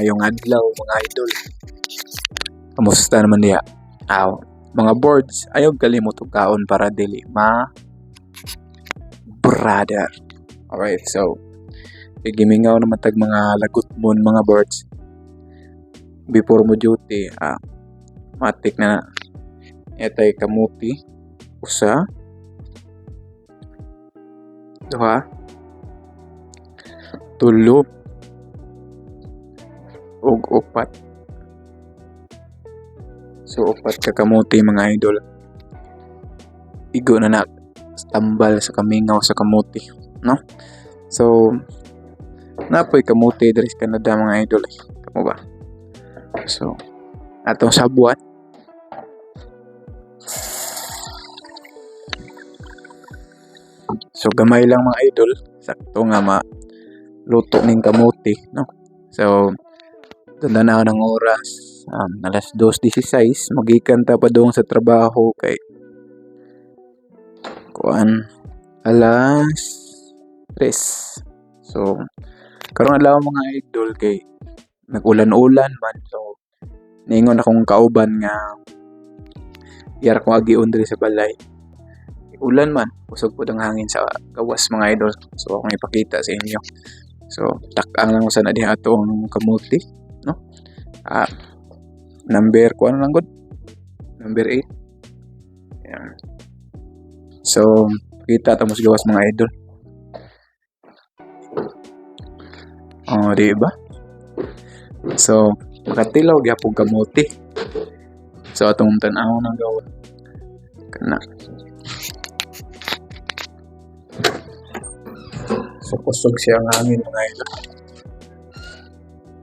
Ngayong adlaw mga idol. Kamusta naman niya? Aw, mga boards, ayaw kalimot og kaon para dili ma brother. Alright, so gimingaw naman tag mga lagot mo mga boards. Before mo duty, ah, matik na etay kamuti usa duha tulo ug upat. So upat ka kamuti mga idol. Igo na na tambal sa kamingaw sa kamuti no? So napoy kamuti diri sa Canada mga idol. Kamo ba? So atong sabuat So gamay lang mga idol, sakto nga ma luto ning kamuti, no? So tanda na ng oras, um, alas 2.16, magikan ta pa doon sa trabaho kay kuan alas 3. So karon adlaw mga idol kay nagulan-ulan man so ningon akong kauban nga iyar ko agiun diri sa balay ulan man, usog po ang hangin sa gawas mga idol. So, akong ipakita sa inyo. So, takang lang sa na diha atong kamuti, no? Ah, number, ko ano lang good? Number 8. Ayan. So, kita tamo sa gawas mga idol. Oh, di ba? So, makatilaw gyapon kamuti. So, atong tanaw ng gawa. Kana. So, kusog siya ang hangin mga idol.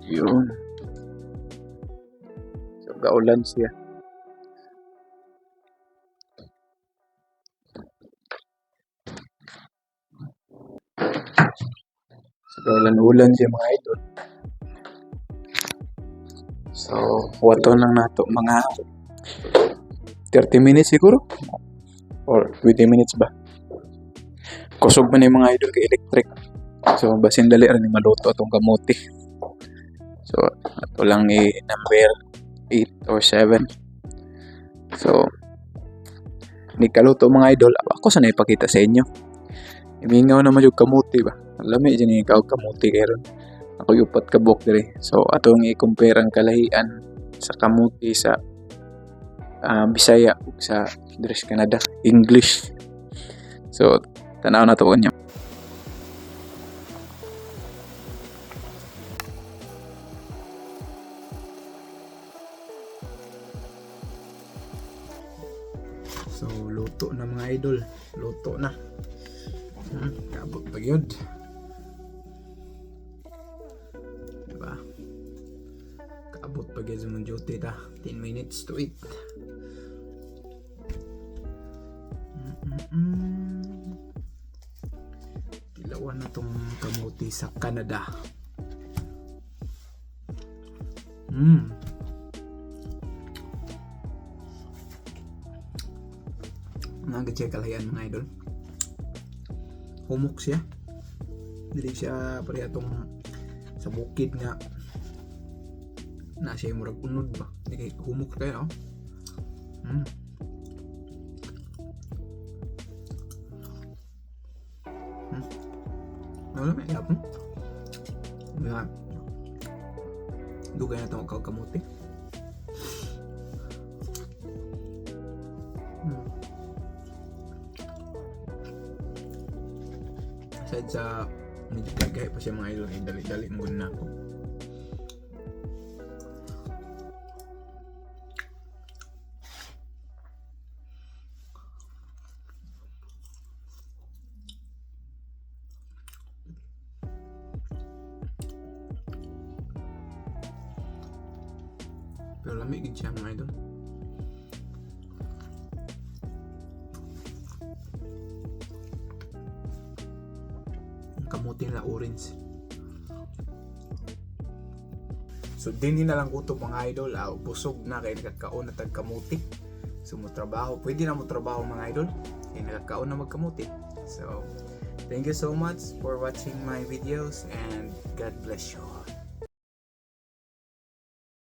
Yun. So, gaulan siya. So, gaulan-ulan siya mga idol. So, wato lang nato mga 30 minutes siguro? Or 20 minutes ba? Kusog man yung mga idol kay electric. So, basin dali rin maluto itong kamuti. So, ito lang i number 8 or 7. So, ni kaluto mga idol. Ako sana ipakita sa inyo. Imingaw naman yung kamuti ba? Alam mo, dyan ikaw kamuti karon. Ako yung upat kabok diri. So, atong i-compare ang kalahian sa kamuti sa ah, Bisaya sa Dres Canada English. So, tanaw na to niya. So, luto na mga idol. Luto na. Hmm, kabot pa yun. Diba? Kaabot pa yun sa mga duty ta. 10 minutes to eat. Mm-mm. Ilawan na tong kamuti sa Canada. Mm. Nagacheck kalayan mga idol. Humok siya. Dili siya pareha tong sa bukid nga na siya murag unod ba. Hindi humok kaya oh. Mm. Wala may yapon. Nga. Dugay na itong. Aside sa medyo kagaya pa siya mga idol, eh, dali-dali mo na ako. Siya mga. Kamuti na orange. So din na lang kutob mga idol, ah, busog na kay nagkakaon na tag kamuti. So mo trabaho, pwede na mo trabaho mga idol. Kay nagkakaon na magkamuti. So thank you so much for watching my videos and God bless you.